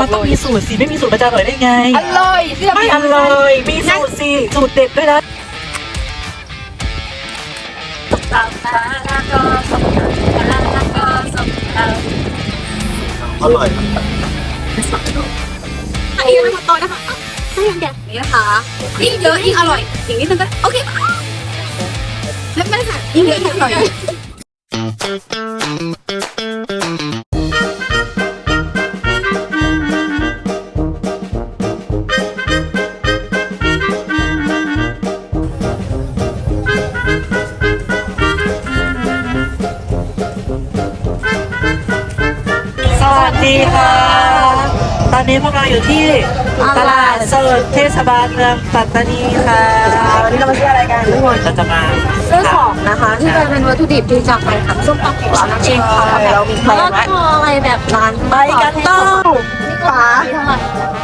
มันต้องมีสูตรสิไม่มีสูตรมันจะอร่อยได้ไง อร่อยเชื่อไม่พี่อร่อย มีสูตรสิสูตรเด็ดด้วยนะตามมาแล้วก็ส่งตามแล้วก็ส่งตามอร่อยอันนี้นะคะต่อนะคะถ้าอย่างแกนี่นะคะยิ่งเยอะยิ่งอร่อยอย่างนี้นึงก็โอเคไม่ไม่ค่ะยิ่งเยอะยิ่งอร่อย เมืองปัตตานีค่ะ วันนี้เรามาซื้ออะไรกันทุกคนเราจะมาซื้อของนะคะ ที่จะเป็นวัตถุดิบที่จะไปทำส้มตำของเรานั่นเองค่ะเรามีแพลแล้วนไว้ก็อะไรแบบร้านไปกันต่อป๋าเท่าไหร่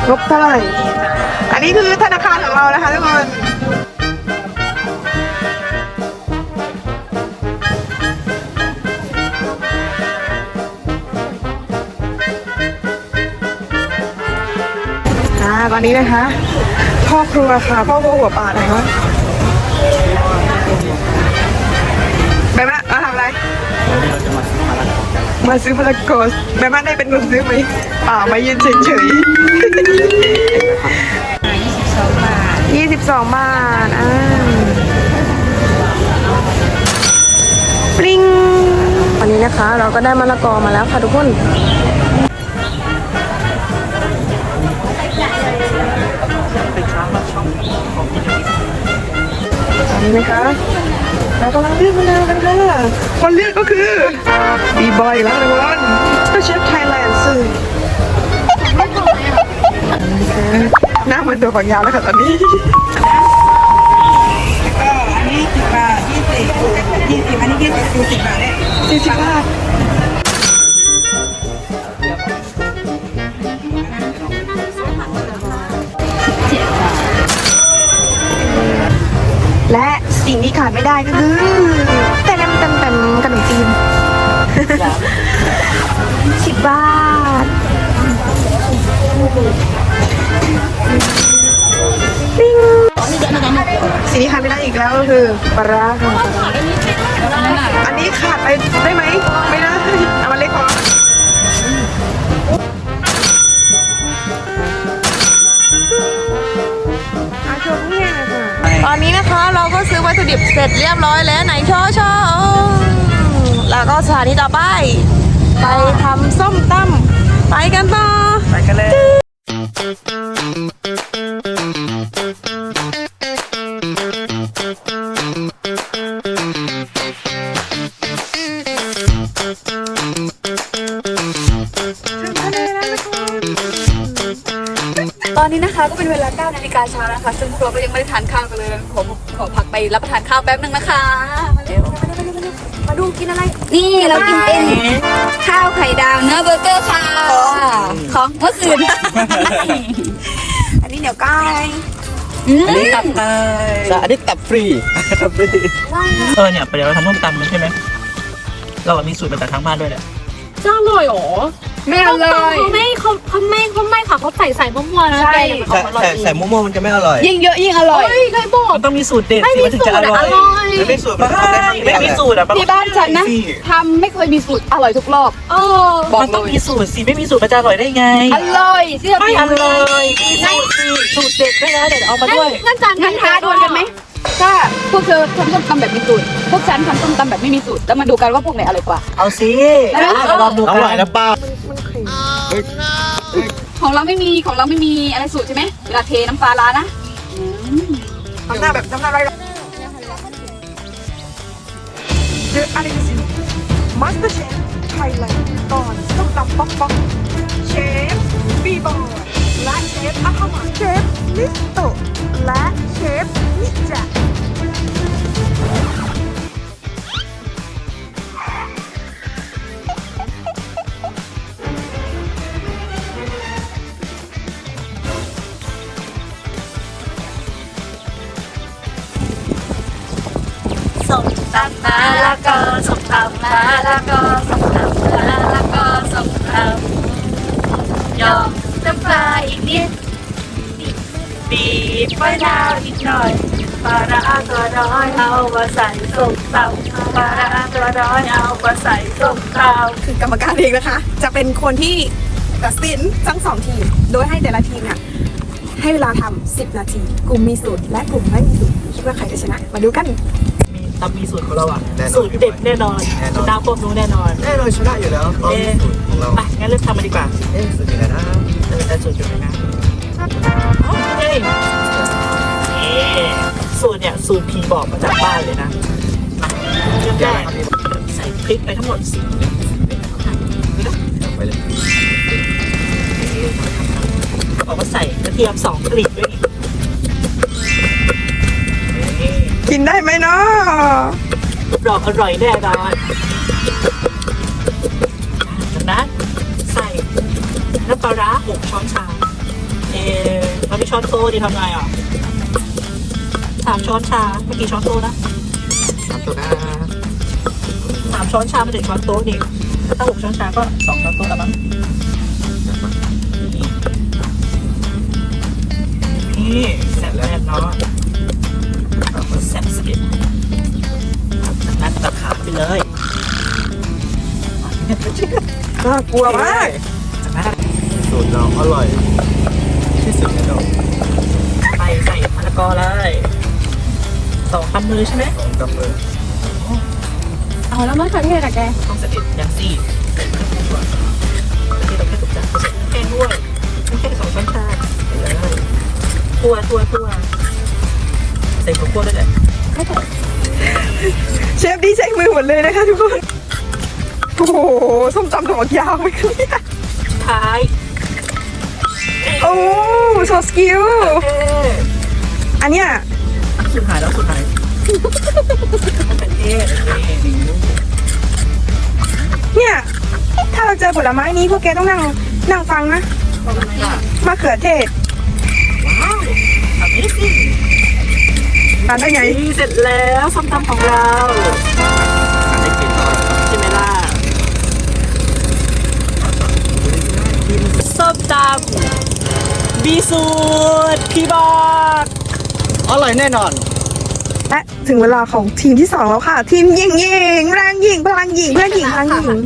งบเท่าไหร่อันนี้คือธนาคารของเรานะคะทุกคนอ่าตอนนี้นะคะ พ่อครัวค่ะพ่อครัวหัวป่านะคะแม่แม่มาทำอะไรมาซื้อพลากอสแม่บ้านได้เป็นคนซื้อไหมเปล่ามายืนเฉยๆยี่สิบสองบาทอ่าปริงวันนี้นะคะ เราก็ได้มะละกอมาแล้วค่ะทุกคน ตอนนี้นะคะเรากำลังเลือกมะนาวกันค่ะ คนเลือกก็คือบีบอยอีกแล้วทุกคนก็เชฟไทยแลนด์สื่อหน้าเหมือนตัวฝักยาวแล้วค่ะตอนนี้ก็อันนี้สิบบาทยี่สิบยี่สิบอันนี้ยี่สิบสี่สิบบาทเนี่ยสี่สิบบาท และสิ่งที่ขาดไม่ได้ก็คือแต่นำเต็มเต็มขนมจีนสิบบาท ปิ้งสิ่งที่ขาดไม่ได้อีกแล้วก็คือปลาร้าค่ะอันนี้ขาดไปได้ไหม ไม่ได้ เอามันเล็กพอ อนนี้นะคะเราก็ซื้อวัตถุดิบเสร็จเรียบร้อยแล้วไหนช่อช่อแล้วก็สถานีต่อไป ไปทำส้มตำไปกันต่อ ไปกันเลย ตอนนี้นะคะก็เป็นเวลา9นาฬิกาเช้านะคะ ซึ่งครัวก็ยังไม่ได้ทานข้าวกันเลยผมขอพักไปรับประทานข้าวแป๊บนึงนะคะมาเร็วมาเร็วมาเร็วมาเร็วมาดูกินอะไร นี่เรากินเป็นข้าวไข่ดาวเนื้อเบอร์เกอร์ค่ะ ของเมื่อคืน อันนี้เดี๋ยวก้ายอืมอันนี้ตับไทยอันนี้ตับฟรีตับฟรีเออเนี่ยเดี๋ยวเราทำส้มตำกันใช่ไหมเราอะมีสูตรมาจากทางบ้านด้วยแหละจ้าเลยหรอ ไม่เอาเลย เขาไม่เขาเขาไม่เขาไม่ค่ะเขาใส่ใส่มั่วๆนะใช่แกใส่ใส่ใส่มุโม่มันจะไม่อร่อยยิ่งเยอะยิ่งอร่อย เฮ้ยใครบอกมันต้องมีสูตรเด็ดไม่สิมีมันถึงสูตจะรออะร่อยอร่อยไม่มีสูตรมันทำได้ครั้งเดีไม่ยวมีแหละสูตรอะที่บ้านฉันนะสิทำไม่เคยมีสูตรอร่อยทุกรอบ เออบอกมันต้องเลยมีสูตรสิไม่มีสูตรมันจะอร่อยได้ไงอร่อยเชื่อไม่พี่อร่อยมีสูตรสิสูตรเด็ดด้วยนะเดี๋ยวเอามาด้วยงั้นจานงั้นท้าดวลกันไหมถ้าพวกเธอทำส้มตำแบบมีสูตร พวกฉันทำส้มตำแบบไม่มีสูตรแล้วมาดูกันว่าพวกไหนอร่อยกว่าเอาสิเอาลองดูอกันร่อยนะป้า ของเราไม่มีของเราไม่มีอะไรสูตรใช่ไหมเวลาเทน้ำปลาร้านะทำหน้าแบบทำหน้าไรเดอะอะไรกันสิมาสเตอร์เชฟ ตำมาล้วก็ส่งตำมาล้วก็ส่งตำมาล้วก็ส่งตำยอมน้ำปลาอีกนิดบีบมะนาวอีกหน่อยปลาร้าตัวน้อยเอามาใส่ส้มตำปลาร้าตัวน้อยเอามาใส่ส้มตำคือกรรมการเองนะคะ จะเป็นคนที่ตัดสินทั้งสองทีม โดยให้แต่ละทีมเนี่ยให้เวลาทำ10 นาที กลุ่มมีสูตรและกลุ่มไม่มีสูตรคิดว่าใครจะชนะ มาดูกัน ต้องมีสูตรของเราอะ แน่นอนสูตรเด็ดแน่นอนแน่นอนน้ำพวกนู้นแน่นอนแน่นอนชนะอยู่แล้วเพราะเอ๊ะสูตรของเราไปงั้นเริ่มทำมันดีกว่าเอ๊ะสูตรอยู่ไหนนะเออแต่สูตรอยู่ไหนนะอ๋อนี่ไงเอ๊ะสูตรเนี่ยสูตรพีบอกมาจากบ้านเลยนะเริ่มแรกใส่พริกไปทั้งหมดสี่เม็ดไปเลย บอกว่าใส่กระเทียมสองกลีบด้วยนี่ นได้ไหมเนาะรับรองอร่อยแน่นอนจากนั้นใส่น้ำปลาร้าหกช้อนชา เออเรามีช้อนโต๊ะดีทำไงอะสามช้อนชาเมื่อกี้ช้อนโต๊ะนะทำตัวหน้าสามช้อนชาไม่ถึงช้อนโต๊ะนี่ถ้าหกช้อนชาก็สองช้อนโต๊ะแล้วมั้งนี่แซ่บแน่ นอนแซ่บสกิดจากนั้นตัดขาไปเลยน่ากลัวมากจากนั้นสูตรเราอร่อย ที่สุดในโลกไปใส่มะละกอเลยสองคำมือใช่ไหมสองกำมือเอาแล้วมะเขือเทศอะแกต้องสะเด็ดอย่างสี่ที่เราแค่ตกใจแค่ด้วยไม่แค่สองช้อนชาไปเลยทั่วทั่วทั่วใส่ข้าวคั่วด้วยเลยเชฟดีใจมือหมดเลยนะคะทุกคน โอ้โหส้มตำดอกยาวไปคือเนี่ยท้ายโอ้โซสกิลเอ๊ะอันเนี้ยสุดท้ายแล้วสุดท้ายมันเป็นเทศนี่เนี่ย ถ้าเราเจอผลไม้นี้พวกแกต้องนั่งนั่งฟังนะทำไมล่ะมะเขือเทศ ว้าวอันนี้สิ ทานได้ไงนี่เสร็จแล้วส้มตำของเราอันนี้กินต่อใช่ไหมล่ะส้มตำบีสูตรพี่บอกอร่อยแน่นอน และถึงเวลาของทีมที่สองแล้วค่ะ ทีมยิงยิงแรงยิงพลังยิงเพื่อนยิงพลังยิง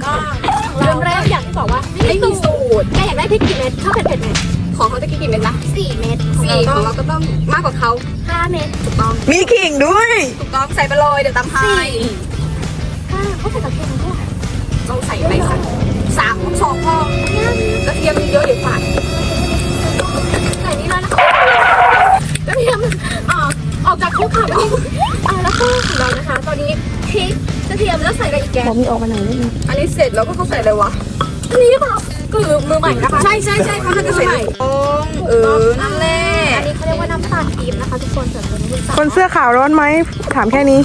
เริ่มแรกอย่างที่บอกว่าไม่มีสูตร แกอยากได้พริกกี่เม็ดชอบเผ็ดเผ็ดไหมของเขาจะกี่เม็ดนะสี่เม็ดสี่ของเราก็ต้องมากกว่าเขาห้าเม็ดถูกต้องมีขิงด้วย ถูกต้องใส่ไปเลยเดี๋ยวตำให้ห้าเขาใส่กระเทียมด้วยต้องใส่ไปสักสามสองพอกระเทียมเยอะเดี๋ยวฝาดใส่นี่แล้วนะคะกระเทียมอ่าออกจากคุกค่ะวันนี้อ่าแล้วก็ของเรานะคะ ตอนนี้พริกกระเทียมแล้วใส่อะไรอีกแก ผมมีออกมาหน่อยนิดนึงอันนี้เสร็จแล้วก็เขาใส่อะไรวะอันนี้เปล่า คือมือใหม่นะคะ ใช่ใช่ใช่เขาจะใส่เออนั่นแหละอันนี้เขาเรียกว่าน้ำตาลปี๊บนะคะทุกคนแต่ตัวนี้เป็นคนเสื้อขาวร้อนไหมถามแค่นี้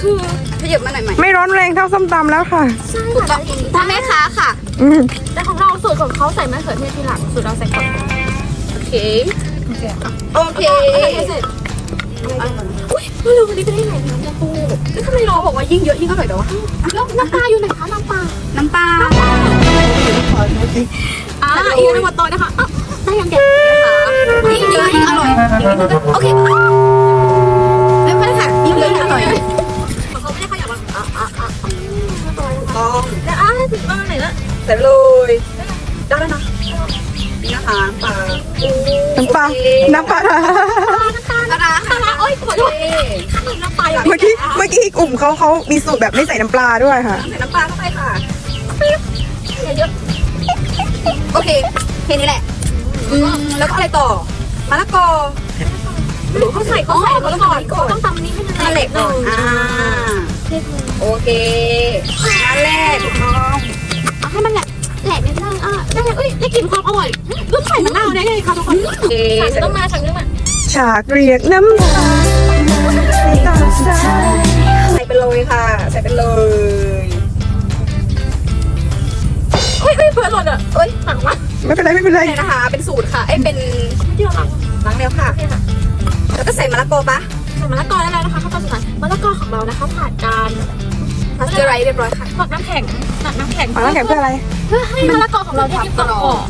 คือขยับมาหน่อยไหมไม่ร้อนแรงเท่าส้มตำแล้วค่ะ ใช่ค่ะถ้าแม่ค้าค่ะ อืมแต่ของเราสูตรของเขาใส่มะเขือเทศทีหลังสูตรเราใส่ก่อนโอเค โอเคโอเคเสร็จอุ้ยไม่รู้วันนี้จะได้ไหนน้ำยาปูแล้วทำไมเราบอกว่ายิ่งเยอะยิ่งอร่อยเดี๋ยววะแล้วน้ำปลาอยู่ไหนคะน้ำปลาน้ำปลา อ่าอีกทั้งหมดโต๊ะนะคะอะได้ยังแกนะคะยิ่งเยอะยิ่งอร่อยโอเคไม่เป็นไรค่ะยิ่งเยอะยิ่งอร่อยของเขาไม่ได้ขยับมาอะอะอะต้องแล้วอะถึงบ้านไหนละเสร็จเลยได้แล้วนะนี่นะคะปลาน้ำปลาน้ำปลาปลานะคะปลาปลาโอ๊ยขอโทษน้ำปลาอย่างเมื่อกี้เมื่อกี้กลุ่มเขาเขามีสูตรแบบไม่ใส่น้ำปลาด้วยค่ะใส่น้ำปลาเข้าไปค่ะ โอเคแค่นี้แหละอืมแล้วก็อะไรต่อมะละกอหรือเขาใส่เขาใส่เขาก่อนเขาต้องตำนี้ให้มันเละก่อนอ่าโอเคนั่นแหละถูกต้องเอาให้มันแหละแหละนิดนึงอะได้เลยเอ้ยได้กลิ่นความอร่อยรุ่นใส่มะนาวได้เลยค่ะทุกคนโอเคต้องมาสั่งเรื่องอะฉากเรียกน้ำตาในตอนสายใส่ไปเลยค่ะ ใส่ไปเลย เพื่อนหล่นอะเอ้ยสั่งมาไม่เป็นไรไม่เป็นไรเนี่ยนะคะ เป็นสูตรค่ะ เอ้ยเป็นที่เราล้างแล้วค่ะแล้วก็ใส่มะละกอปะใส่มะละกอได้แล้วนะคะขั้นตอนสุดท้ายมะละกอของเรานะคะผ่านการพัชเจอร์ไรเรียบร้อยค่ะหมักน้ำแข็งหมักน้ำแข็งฝังน้ำแข็งเพื่ออะไร เพื่อให้มะละกอของเราได้มีความกรอบ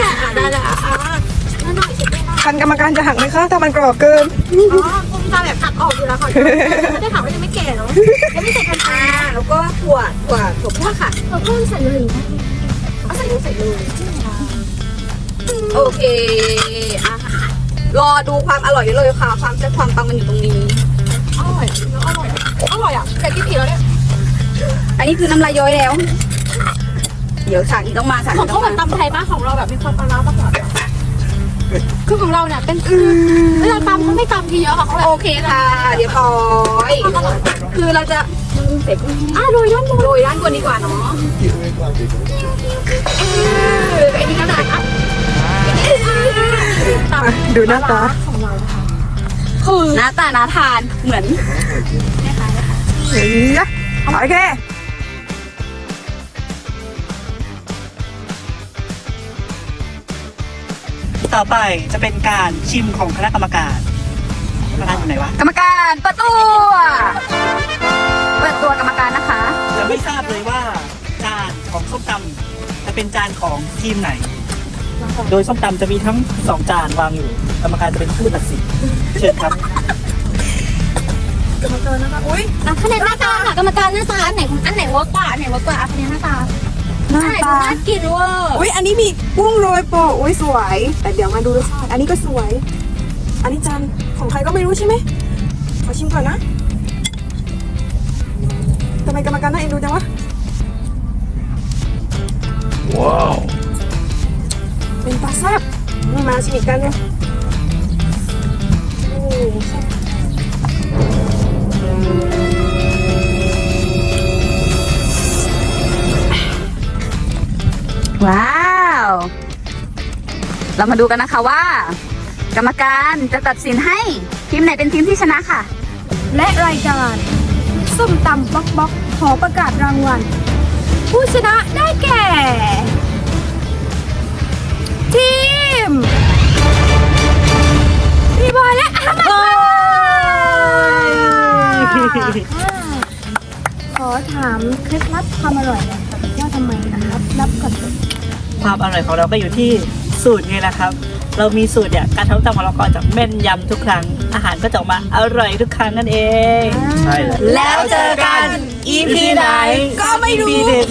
จะอ่าได้ได้อะอะแล้วหน่อยเช็ดได้ไหมคันกรรมการจะหักไหมคะถ้ามันกรอบเกินอ๋อ คงจะแบบตัดออกอยู่แล้วค่ะไม่ได้ถามว่ายังไม่แก่เนาะยังไม่เสร็จกันอ่าแล้วก็ถั่วถั่วถั่วพวกค่ะเราเพิ่มใส่เลยเอาใส่เลยใส่เลยโอเคอะรอดูความอร่อยได้เลยค่ะ ความแซ่บความปังมันอยู่ตรงนี้อร่อยอร่อยอร่อยอะใส่กี่ปีแล้วเนี่ยอันนี้คือน้ำลายย้อยแล้ว เดี๋ยวฉากนี้ต้องมาฉากของนี้ต้เขาองเหมือนมาตำไทยป้าของเราแบบมีความปลาร้ามากกว่า คือของเราเนี่ยเป็นเวลาตำเขาไม่ตำทีเยอะค่ะเขาแบบโอเคค่ะ เดี๋ยวพอยคือเราจะเสร็จอะโรยด้านบนโรยด้านบนดีกว่าเนาะเออไอ้นี่ก็ได้ค่ะดูหน้าตาของเรานะคะคือหน้าตาน่าทานเหมือนเฮ้ยโอเค ต่อไปจะเป็นการชิมของคณะกรรมการกรรมการอยู่ไหนวะกรรมการเปิดตัวเปิดตัวกรรมการนะคะ จะไม่ทราบเลยว่าจานของส้มตำจะเป็นจานของทีมไหน โดยส้มตำจะมีทั้งสองจานวางอยู่ กรรมการจะเป็นผู้ตัดสินเชิญครับอุ้ยอะคะแนนหน้าตาค่ะกรรมการหน้าตาอันไหนอันไหนเวิร์กกว่าอันไหนเวิร์กกว่าอะคะแนนหน้าตา หน้าใช่ตาน่ากินเวอร์อุ้ยอันนี้มีกุ้งโรยโปะอุ้ยสวย แต่เดี๋ยวมาดูรสชาติอันนี้ก็สวย อันนี้จานของใครก็ไม่รู้ใช่ไหมขอชิมก่อนนะทำไมกรรมการน่าเอ็นดูจังวะว้าวเป็นปลาแซ่บนี่มาชิมอีกกันเลย เรามาดูกันนะคะว่า กรรมการจะตัดสินให้ทีมไหนเป็นทีมที่ชนะค่ะ และรายการส้มตำบ๊อกบ๊อกขอประกาศรางวัล ผู้ชนะได้แก่ ทีมพี่บอยและอาร์ตขอถามเคล็ดลับความอร่อยหน่อยค่ะว่าทำไมนะครับรับก่อนเลยความอร่อยของเราก็อยู่ที่ สูตรไงล่ะครับ เรามีสูตรเนี่ยการทำส้มตำของเราก็จะแม่นยำทุกครั้ง อาหารก็จะออกมาอร่อยทุกครั้งนั่นเอง ใช่เลยแล้วเจอกัน EP ไหนก็ไม่รู้ EP เด็ด